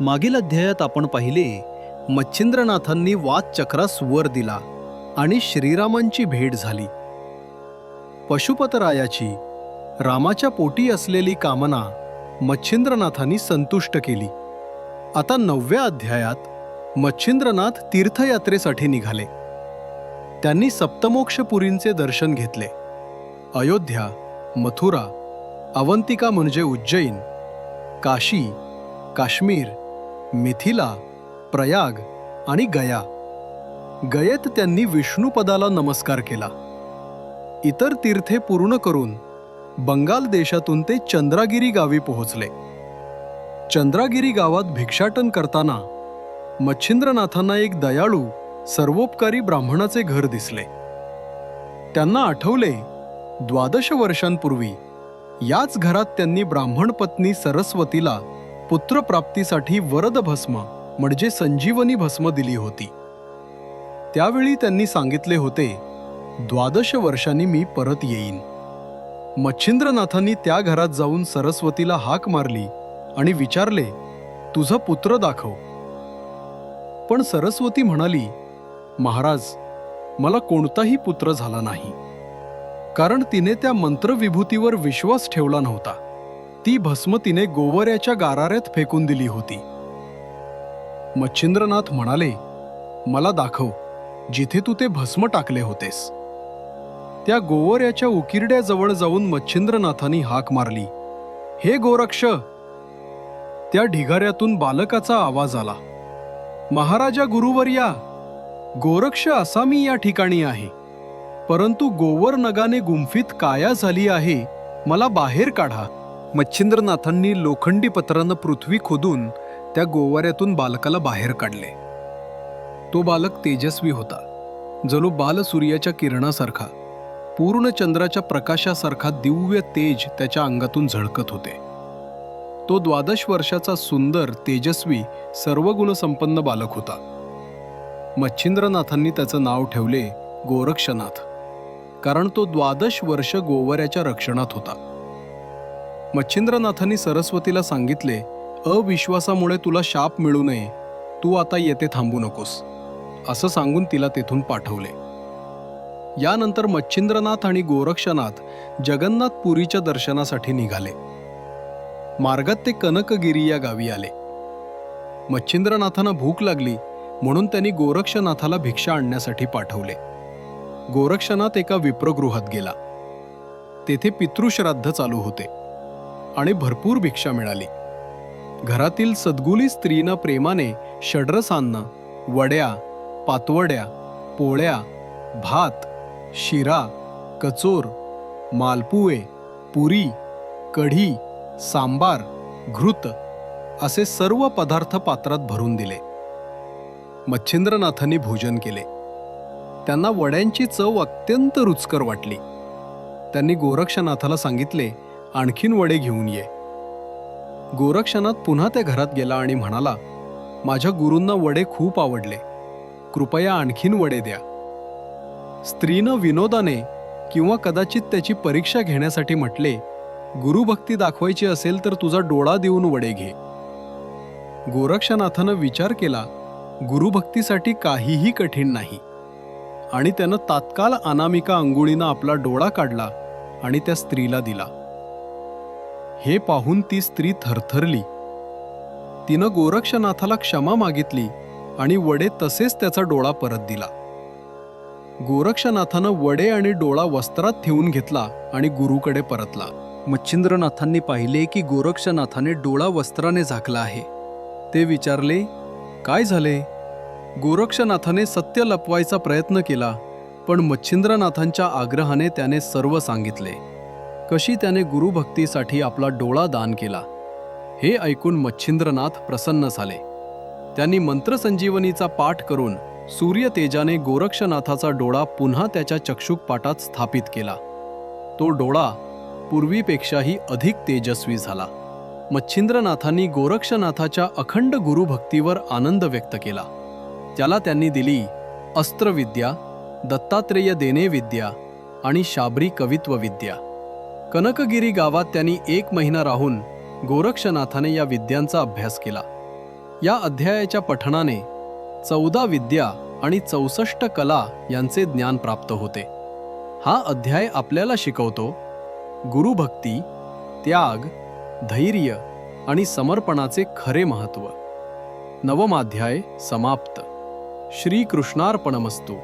मागील अध्यायात आपण पाहिले मच्छिंद्रनाथांनी वादचक्रास वर दिला आणि श्रीरामांची भेट झाली. पशुपतरायाची रामाच्या पोटी असलेली कामना मच्छिंद्रनाथांनी संतुष्ट केली. आता नवव्या अध्यायात मच्छिंद्रनाथ तीर्थयात्रेसाठी निघाले. त्यांनी सप्तमोक्षपुरींचे दर्शन घेतले. अयोध्या मथुरा अवंतिका म्हणजे उज्जैन काशी काश्मीर मिथिला प्रयाग आणि गया. गयेत त्यांनी विष्णुपदाला नमस्कार केला. इतर तीर्थे पूर्ण करून बंगाल देशातून ते चंद्रागिरी गावी पोहोचले. चंद्रागिरी गावात भिक्षाटन करताना मच्छिंद्रनाथांना एक दयाळू सर्वोपकारी ब्राह्मणाचे घर दिसले. त्यांना आठवले द्वादश वर्षांपूर्वी याच घरात त्यांनी ब्राह्मण पत्नी सरस्वतीला पुत्रप्राप्तीसाठी वरद भस्म म्हणजे संजीवनी भस्म दिली होती. त्यावेळी त्यांनी सांगितले होते द्वादश वर्षांनी मी परत येईन. मच्छिंद्रनाथांनी त्या घरात जाऊन सरस्वतीला हाक मारली आणि विचारले तुझं पुत्र दाखव. पण सरस्वती म्हणाली महाराज मला कोणताही पुत्र झाला नाही. कारण तिने त्या मंत्रविभूतीवर विश्वास ठेवला नव्हता. ती भस्म तिने गोवऱ्याच्या गाराऱ्यात फेकून दिली होती. मच्छिंद्रनाथ म्हणाले मला दाखव जिथे तू ते भस्म टाकले होतेस. त्या गोवऱ्याच्या उकिरड्याजवळ जाऊन मच्छिंद्रनाथांनी हाक मारली हे गोरक्ष! त्या ढिगाऱ्यातून बालकाचा आवाज आला महाराजा गुरुवर्या गोरक्ष असा मी या ठिकाणी आहे परंतु गोवर नगाने गुंफीत काया झाली आहे मला बाहेर काढा. मच्छिंद्रनाथांनी लोखंडी पत्रानं पृथ्वी खोदून त्या गोवाऱ्यातून बालकाला बाहेर काढले. तो बालक तेजस्वी होता. जणू बालसूर्याच्या किरणासारखा पूर्ण चंद्राच्या प्रकाशासारखा दिव्य तेज त्याच्या अंगातून झळकत होते. तो द्वादश वर्षाचा सुंदर तेजस्वी सर्वगुणसंपन्न बालक होता. मच्छिंद्रनाथांनी त्याचं नाव ठेवले गोरक्षनाथ कारण तो द्वादश वर्ष गोवऱ्याच्या रक्षणात होता. मच्छिंद्रनाथांनी सरस्वतीला सांगितले अविश्वासामुळे तुला शाप मिळू नये. तू आता येथे थांबू नकोस. असं सांगून तिला तेथून पाठवले. यानंतर मच्छिंद्रनाथ आणि गोरक्षनाथ जगन्नाथपुरीच्या दर्शनासाठी निघाले. मार्गात ते कनकगिरी या गावी आले. मच्छिंद्रनाथांना भूक लागली म्हणून त्यांनी गोरक्षनाथाला भिक्षा आणण्यासाठी पाठवले. गोरक्षनाथ एका विप्रगृहात गेला. तेथे पितृश्राद्ध चालू होते. आणि भरपूर भिक्षा मिळाली. घरातील सद्गुली स्त्रीनं प्रेमाने षड्रसान्न वड्या पातवड्या पोळ्या भात शिरा कचोर मालपुवे पुरी कढी सांबार घृत असे सर्व पदार्थ पात्रात भरून दिले. मच्छिंद्रनाथांनी भोजन केले. त्यांना वड्यांची चव अत्यंत रुचकर वाटली. त्यांनी गोरक्षनाथाला सांगितले आणखीन वडे घेऊन ये. गोरक्षनाथ पुन्हा त्या घरात गेला आणि म्हणाला माझ्या गुरूंना वडे खूप आवडले. कृपया आणखीन वडे द्या. स्त्रीनं विनोदाने किंवा कदाचित त्याची परीक्षा घेण्यासाठी म्हटले गुरुभक्ती दाखवायची असेल तर तुझा डोळा देऊन वडे घे. गोरक्षनाथानं विचार केला गुरुभक्तीसाठी काहीही कठीण नाही. आणि त्यानं तात्काळ अनामिका अंगुळीनं आपला डोळा काढला आणि त्या स्त्रीला दिला. हे पाहून ती स्त्री थरथरली. तिनं गोरक्षनाथाला क्षमा मागितली आणि वडे तसेच त्याचा डोळा परत दिला. गोरक्षनाथानं वडे आणि डोळा वस्त्रात ठेवून घेतला आणि गुरुकडे परतला. मच्छिंद्रनाथांनी पाहिले की गोरक्षनाथाने डोळा वस्त्राने झाकला आहे. ते विचारले काय झाले? गोरक्षनाथाने सत्य लपवायचा प्रयत्न केला पण मच्छिंद्रनाथांच्या आग्रहाने त्याने सर्व सांगितले. कशी त्याने गुरुभक्तीसाठी आपला डोळा दान केला हे ऐकून मच्छिंद्रनाथ प्रसन्न झाले. त्यांनी मंत्रसंजीवनीचा पाठ करून सूर्य तेजाने गोरक्षनाथाचा डोळा पुन्हा त्याच्या चक्षुकपाटात स्थापित केला. तो डोळा पूर्वीपेक्षाही अधिक तेजस्वी झाला. मच्छिंद्रनाथांनी गोरक्षनाथाच्या अखंड गुरुभक्तीवर आनंद व्यक्त केला. त्याला त्यांनी दिली अस्त्रविद्या दत्तात्रेय देणे विद्या आणि शाबरी कवित्व विद्या कनकगिरी गावात त्यांनी एक महिना राहून गोरक्षनाथाने या विद्यांचा अभ्यास केला. या अध्यायाच्या पठणाने चौदा विद्या आणि चौसष्ट कला यांचे ज्ञान प्राप्त होते. हा अध्याय आपल्याला शिकवतो गुरुभक्ती त्याग धैर्य आणि समर्पणाचे खरे महत्त्व. नवमाध्याय समाप्त. श्रीकृष्णार्पणमस्तू.